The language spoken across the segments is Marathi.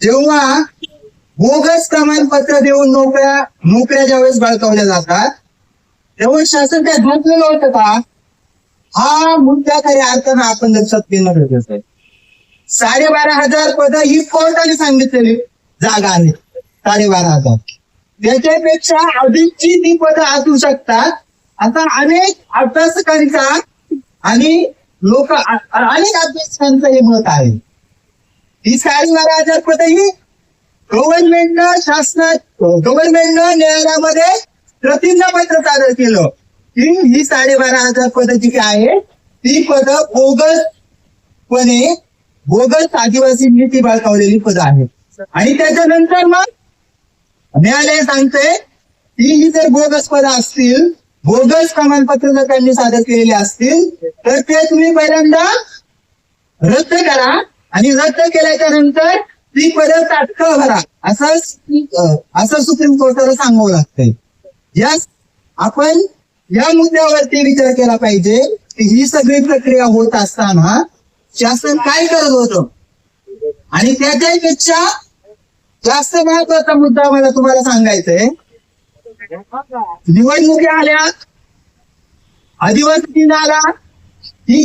जेव्हा बोगस प्रमाणपत्र देऊन नोकऱ्या नोकऱ्या ज्यावेळेस बळकावल्या जातात तेव्हा शासन काय धोकलेलं होतं का? हा मुद्दा खऱ्या अर्थानं आपण लक्षात घेणं गरजेचं आहे. साडेबारा हजार पद ही कोर्टाने सांगितलेली जागा आहे साडेबारा हजार. त्याच्यापेक्षा अधिकची ती पदं असू शकतात. आता अनेक अभ्यासकांचा आणि लोक अनेक अभ्यासकांचं हे मत आहे. ही साडेबारा हजार पद ही गव्हर्नमेंटनं शासनात गव्हर्नमेंटनं न्यायालयामध्ये प्रतिज्ञापत्र सादर केलं. की ही साडेबारा हजार पद जी काय आहे ती पद बोगसपणे बोगस आदिवासींनी ती बळकावलेली पद आहे आणि त्याच्यानंतर मग न्यायालय सांगते की ही जर बोगस पद असतील बोगस प्रमाणपत्र जर त्यांनी सादर केलेले असतील तर ते तुम्ही पहिल्यांदा रद्द करा. आणि रद्द केल्याच्यानंतर ती परत तात्काळ भरा. असं असं सुप्रीम कोर्टाला सांगावं लागतंय. यास आपण या मुद्द्यावरती विचार केला पाहिजे की ही सगळी प्रक्रिया होत असताना शासन काय करत होतं? आणि त्याच्यापेक्षा जास्त महत्त्वाचा मुद्दा मला तुम्हाला सांगायचा आहे निवडणुकी आल्या आदिवासी आला ही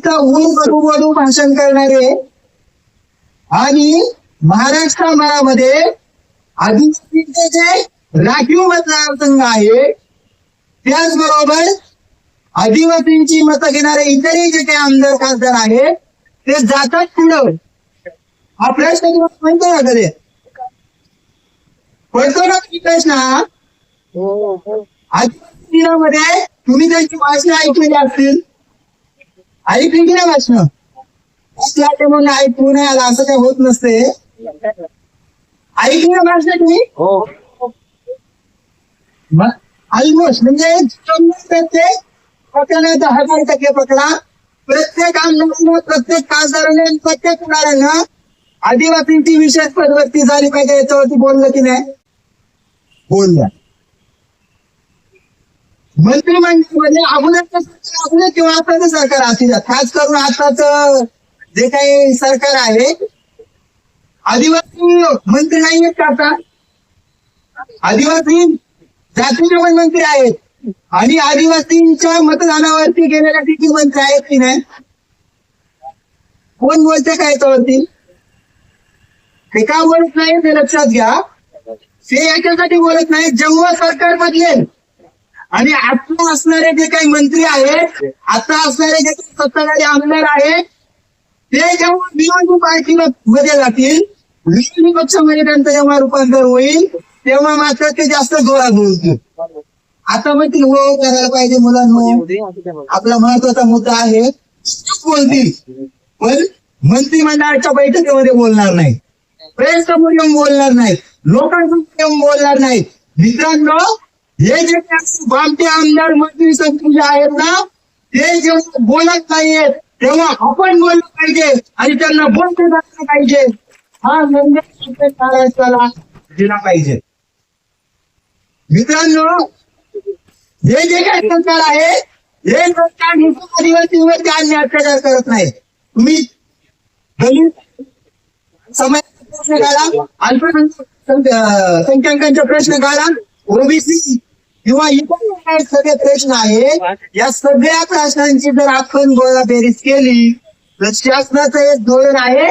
बडू बडू भाषण करणारे आणि महाराष्ट्रामध्ये आदिवासींचे जे राखीव मतदारसंघ आहे त्याचबरोबर आदिवासींची मतं घेणारे इतरही जे काही आमदार खासदार आहेत ते जातात पुढं. हा प्रश्न तुम्हाला म्हणतो ना कधी पडतो ना प्रश्न? हा आदिवासी दिनामध्ये तुम्ही त्यांची भाषणं ऐकलेली असतील. ऐकली की नाही भाषणं असं वाटतं म्हणून ऐकू नाही आला असं काही होत नसते. ऐकली ना भाषणं तुम्ही? ऑलमोस्ट म्हणजे प्रत्येक पकडा तर हजार टक्के पकडा प्रत्येक आमदारानं प्रत्येक खासदाराने प्रत्येक पुढाऱ्यानं आदिवासींची विशेष पदवृत्ती झाली पाहिजे याच्यावरती बोललं की नाही? बोललं. मंत्रिमंडळामध्ये म्हणजे अगोदरचं सरकार किंवा आताचं सरकार असतील खास करून आताच जे काही सरकार आहे आदिवासी मंत्री नाही आहेत का आता? आदिवासी जातीचे पण मंत्री आहेत. आणि आदिवासींच्या मतदानावरती गेलेल्या किती मंत्री आहेत की नाही? कोण बोलते काय याच्यावरती ते का बोलत नाही ते लक्षात घ्या. ते याच्यासाठी बोलत नाही जेव्हा सरकार बदलेल आणि आता असणारे जे काही मंत्री आहेत आता असणारे जे काही सत्ताधारी आमदार आहेत ते जेव्हा निवडणूक पार्टीला मध्ये जातील विरोधी पक्षामध्ये त्यांचं जेव्हा रूपांतर होईल तेव्हा मात्र ते जास्त जोरात बोलतील. आता म्हणतील हो हो करायला पाहिजे मुलांनो. आपला महत्त्वाचा मुद्दा आहे बोलतील. पण मंत्रिमंडळाच्या बैठकीमध्ये बोलणार नाही प्रेस समोर येऊन बोलणार नाहीत. लोकांसमोर येऊन बोलणार नाहीत. मित्रांनो हे जे काही आमदार मंत्री संत्री आहेत ना ते जेव्हा बोलत नाहीयेत तेव्हा आपण बोललं पाहिजे आणि त्यांना बोलते जायला पाहिजे. हा नंदे महाराष्ट्राला दिला पाहिजे. मित्रांनो हे जे काही सरकार आहे हे सरकार नुसतं आदिवासींवरती अन्य अत्याचार करत नाही. तुम्ही दलित समाजाचे प्रश्न काढा अल्पसंख्याकांचे प्रश्न काढा ओबीसी किंवा इतर सगळे प्रश्न आहेत. या सगळ्या प्रश्नांची जर आपण गोळा बेरीज केली तर शासनाचं एक धोरण आहे.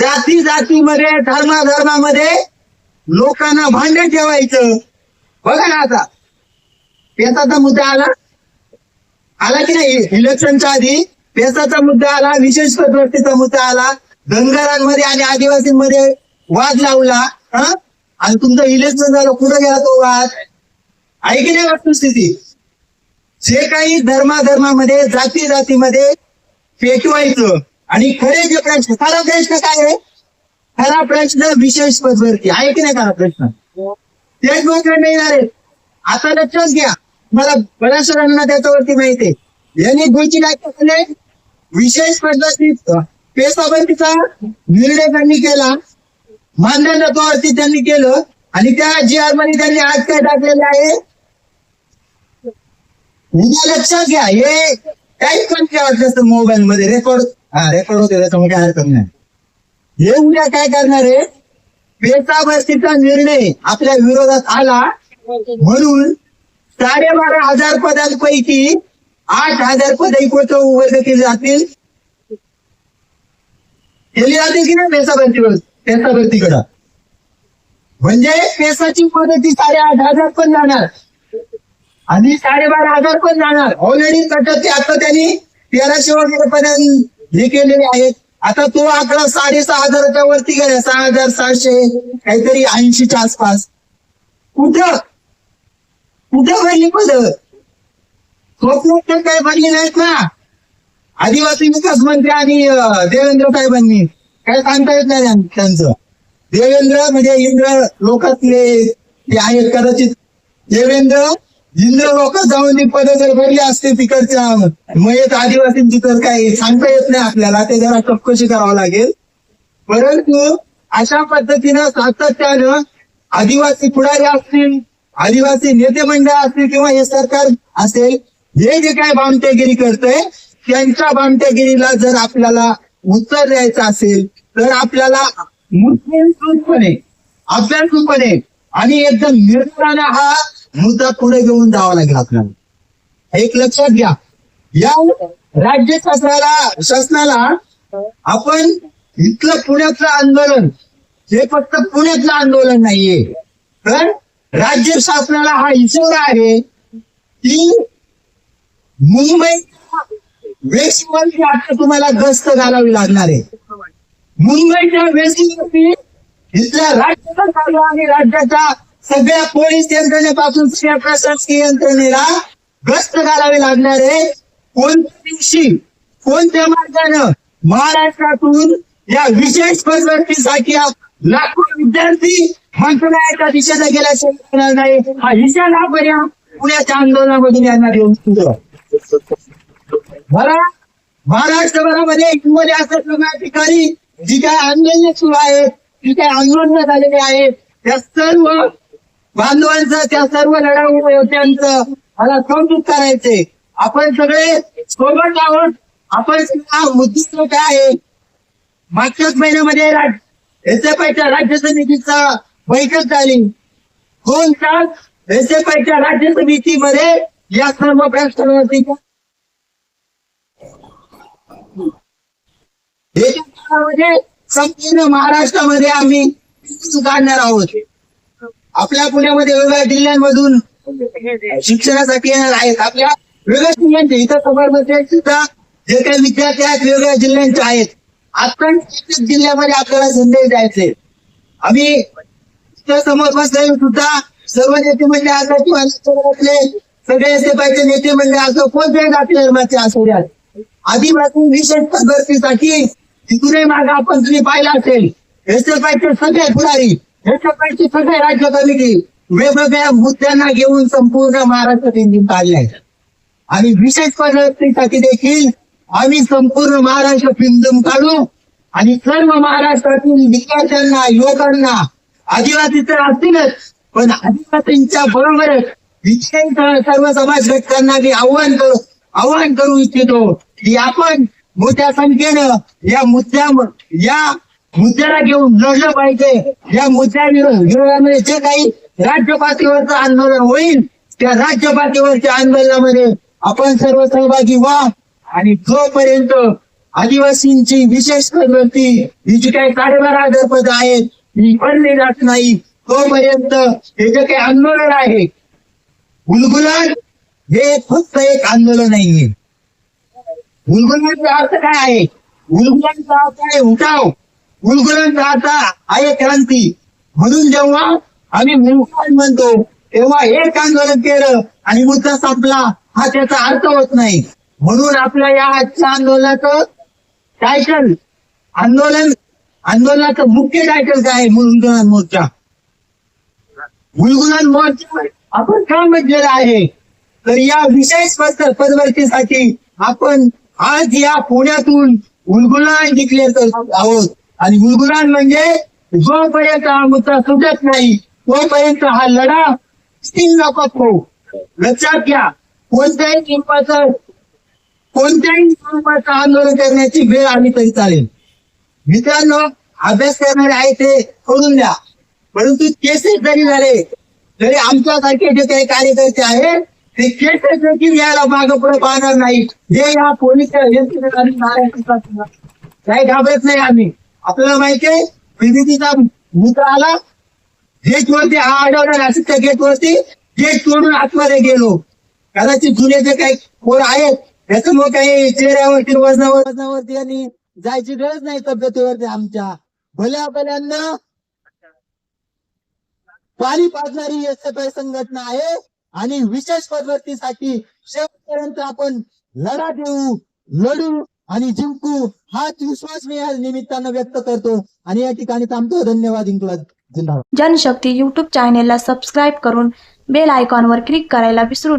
जाती जातीमध्ये धर्माधर्मामध्ये लोकांना भांडण ठेवायचं. बघा ना आता. पेचाचा मुद्दा आला. आला की नाही? इलेक्शनच्या आधी पेचाचा मुद्दा आला विशेष पदवृत्तीचा मुद्दा आला. धनगरांमध्ये आणि आदिवासींमध्ये वाद लावला. हा? आणि तुमचं इलेक्शन झालं कुठं गेला तो वाद? ऐकली नाही वस्तुस्थिती जे काही धर्माधर्मामध्ये जाती जातीमध्ये पेटवायचं आणि खरे जे प्रश्न खरा प्रश्न काय आहे? खरा प्रश्न विशेष पदवरती. आहे की नाही खरा प्रश्न? तेच लोक मिळणार आहेत आता लक्षात घ्या. मला बऱ्याच जणांना त्याच्यावरती माहिती आहे. यांनी गोची काय विशेष पद्धतीत पेसाबंदीचा निर्णय त्यांनी केला. मानधन तत्वावरती त्यांनी केलं. आणि त्या जी आर त्यांनी आज काय टाकलेलं आहे? उद्या लक्षात घ्या हे काही पण काय असतं मोबाईल मध्ये रेकॉर्ड हा रेकॉर्ड होते त्याच्यामुळे काय हरकत नाही. हे उद्या काय करणार आहे? पेचाभरतीचा निर्णय आपल्या विरोधात आला. म्हणून साडेबारा हजार पदांपैकी आठ हजार पद इकडचं वर्ग केले जातील. केली जातील की नाही पेसा भरतीवर पेसा भरतीकडं म्हणजे पेसाची पद्धती साडेआठ हजार पण जाणार. आणि साडेबारा हजार पण जाणार. ऑलरेडी ते आता त्यांनी तेराशे वगैरे पर्यंत हे केलेले आहेत. आता तो आकडा साडेसहा हजाराच्या वरती गेला सहा हजार सहाशे काहीतरी ऐंशीच्या आसपास. कुठं? कुठं भरली पद? स्वप्नात काय भरली नाहीत ना. आदिवासी विकास मंत्री आणि देवेंद्र साहेबांनी काय सांगता येत नाही त्यांचं. देवेंद्र म्हणजे इंद्र लोकातले ते आहेत कदाचित. देवेंद्र इंद्र लोक जाऊन ती पद जर भरली असते तिकडच्या मयत आदिवासींची तर काही सांगता येत नाही आपल्याला. ते जरा चौकशी करावं लागेल. परंतु अशा पद्धतीनं सातत्यानं आदिवासी पुढारी असतील आदिवासी नेते मंडळ असतील किंवा हे सरकार असेल हे जे काय बामटेगिरी करतंय त्यांच्या बामटेगिरीला जर आपल्याला उत्तर द्यायचं असेल तर आपल्याला मुस्लिम मुस्लिमपणे अभ्यासूपणे आणि एकदम निर्धाराने हा मुद्दा पुढे घेऊन जावा लागेल आपल्याला. एक लक्षात घ्या. या राज्य शासनाला शासनाला आपण इथलं पुण्यातलं आंदोलन हे फक्त पुण्यातलं आंदोलन नाहीये. तर राज्य शासनाला हा इशारा आहे की मुंबई वेशीवरती आता तुम्हाला गस्त घालावी लागणार आहे. मुंबईच्या वेशीवरती इथल्या राज्याचा चालू आणि राज्याच्या सगळ्या पोलीस यंत्रणेपासून सगळ्या प्रशासकीय यंत्रणेला गस्त घालावे लागणार आहे. कोणत्या दिवशी कोणत्या मार्गानं महाराष्ट्रातून या विशेष पदभरतीसाठी लाखो विद्यार्थी मंत्रालयाच्या दिशेने गेल्याशिवाय होणार नाही. हा हिशाला पर्यंत पुण्याच्या आंदोलनामधून यांना येऊन मला महाराष्ट्रभरामध्ये हिंगोली असं सगळ्या ठिकाणी जी काय आंदोलन सुरू आहेत जी काय आंदोलन झालेली आहेत त्या सर्व बांधवांचं त्या सर्व लढाऊ मला कौतुक करायचे आपण सगळे सोबत आहोत. आपण उद्दिष्ट काय आहे? मागच्याच महिन्यामध्ये एसएफआयच्या राज्य समितीचा बैठक झाली. दोन तास एसएफआयच्या राज्य समितीमध्ये या सर्व प्रश्नावरती संपूर्ण महाराष्ट्रामध्ये आम्ही काढणार आहोत. आपल्या पुण्यामध्ये वेगवेगळ्या जिल्ह्यांमधून शिक्षणासाठी येणार आहेत. आपल्या वेगळ्या जिल्ह्यांचे इथं खबरमध्ये सुद्धा जे काही विद्यार्थी आहेत वेगवेगळ्या जिल्ह्यांचे आहेत. आपण प्रत्येक जिल्ह्यामध्ये आपल्याला संदेश द्यायचे. आम्ही इथं समोर बसले सुद्धा सर्व नेते म्हणजे असो किंवा सगळे असे पाहिजे नेते म्हणजे असो कोणत्याही जाती धर्माचे असू द्या आदिवासी विशेष पद्धतीसाठी तिथूनही मागे आपण तुम्ही पाहिलं असेल. एस एसएफआयचे सगळे पुढारी एसएफआयचे सगळे राज्य कमिटी वेगवेगळ्या मुद्द्यांना घेऊन संपूर्ण महाराष्ट्र त्यांनी काढले आहेत आणि विशेष पद्धतीसाठी देखील आम्ही संपूर्ण महाराष्ट्र पिंजून काढू आणि सर्व महाराष्ट्रातील विद्यार्थ्यांना युवकांना आदिवासी तर असतीलच पण आदिवासींच्या बरोबरच विशेष सर्व समाज घटकांना मी आव्हान करू आव्हान करू इच्छितो की आपण मोठ्या संख्येनं या मुद्द्या या मुद्द्याला घेऊन लढलं पाहिजे. या मुद्द्या विरोधामध्ये जे काही राज्य पातळीवरचं आंदोलन होईल त्या राज्य पातळीवरच्या आंदोलनामध्ये आपण सर्व सहभागी व्हा. आणि जोपर्यंत आदिवासींची विशेष पद्धती ही जी काही साडेबारा हजार पद आहेत ही पडली जात नाही तोपर्यंत हे जे काही आंदोलन आहे गुलगुलाट हे फक्त एक आंदोलन नाहीये. गुलगुलाटचा अर्थ काय आहे? गुलगुलाटचा अर्थ आहे उठाव. उलगुलांचा राहता आहे क्रांती म्हणून जेव्हा आम्ही मुलगुलान म्हणतो तेव्हा एक आंदोलन केलं आणि मुद्दा संपला. हा त्याचा अर्थ होत नाही. म्हणून आपल्या या आजच्या आंदोलनाचं टायटल आंदोलन आंदोलनाचं मुख्य टायटल काय आहे मुलगुलान मोर्चा? मुलगुलान मोर्चा आपण का म्हटलेला आहे. तर या विशेष पद पदवर्तीसाठी आपण आज या पुण्यातून उलगुलान डिक्लेअर करत आहोत. आणि उलगुलान म्हणजे जोपर्यंत हा मुद्दा सुटत नाही तोपर्यंत हा लढा स्थिर नकोत होऊ लक्षात घ्या कोणत्याही स्वरूपाचं कोणत्याही स्वरूपाचं आंदोलन करण्याची वेळ आली तरी चालेल. मित्रांनो अभ्यास करणारे आहे ते सोडून द्या. परंतु केसेस जरी झाले तरी आमच्यासारखे जे काही कार्यकर्ते आहेत ते केसेस देखील यायला माग पुढे पाहणार नाही जे या पोलीस काय नारायण काही घाबरत नाही आम्ही. आपल्याला माहिती आहे? पीडीपीचा मुद्दा आला गेट वरती हा आढळला नाशिकच्या गेट वरती गेट तोडून आतमध्ये गेलो. कदाचित जुने जे काही कोण आहेत त्याच्यामुळे काही चेहऱ्यावरती वजनावर वजनावरती आणि जायची गरज नाही तब्येतीवरती आमच्या. भल्या भल्यांना पाणी पाजणारी एस एफ आय संघटना आहे आणि विशेष पदवर्तीसाठी शेवटपर्यंत आपण लढा देऊ लढू. आणि जिंकू हाच विश्वास मी या निमित्तानं व्यक्त करतो. आणि या ठिकाणी थांबतो धन्यवाद जिंकला जनशक्ती युट्यूब चॅनेलला सबस्क्राईब करून बेल आयकॉनवर क्लिक करायला विसरू